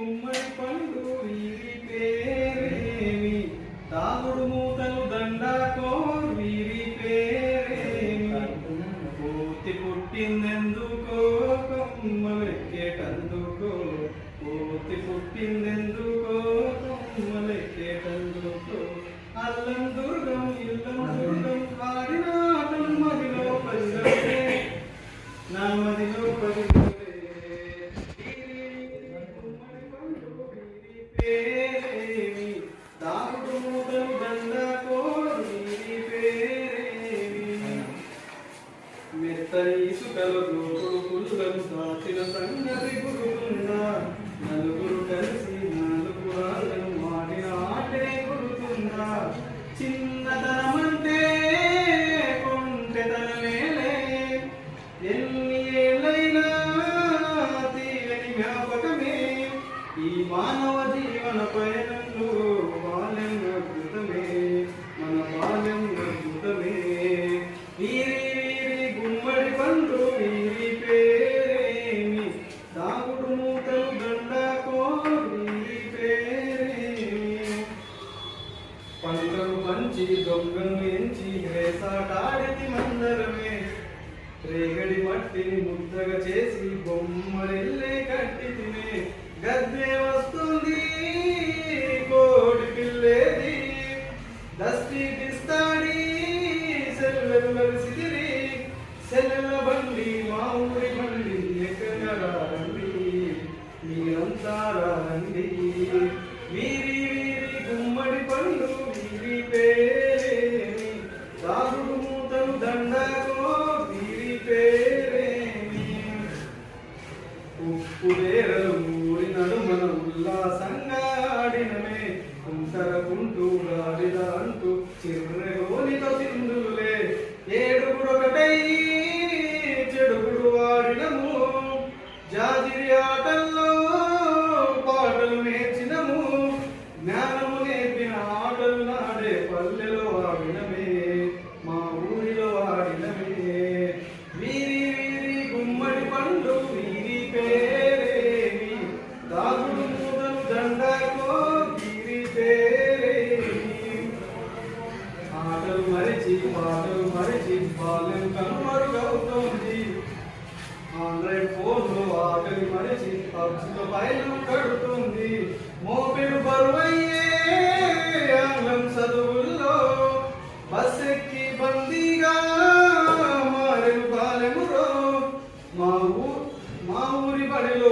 ఉమ్మడి పండు వీరి పేరేమి తాగుడు మూతలు దండాలి మెత్తని ఇసుకల గోపుడు కులుగంతా చిన్న సంగతి గురుకున్నా నలుగురు పంచలు పంచి దొంగను ఎంచి వేసాటాడితి మందరమే రేగడి మట్టిని ముద్దగా చేసి బొమ్మరెల్లే కట్టి తినే గద్దె వస్తుంది కోడి ಕುಬೇರೂರಿನಡು ಮನ ಉಲ್ಲಾಸಂಗಾಡಿನಮೆ ಕುಂಟರ ಕುಂಟೂರಾಡಿದಾನ బాల్యం కనుమరుగవుతోంది ఆన్లైన్ ఫోన్లు ఆకలి మరిచి పక్షుల పైన కడుతుంది. మోపిడు బరువయ్యే ఆంగ్లం చదువుల్లో బస్ ఎక్కి బందీగా మారెను కాలెమురో మా ఊరు మా ఊరి బడిలో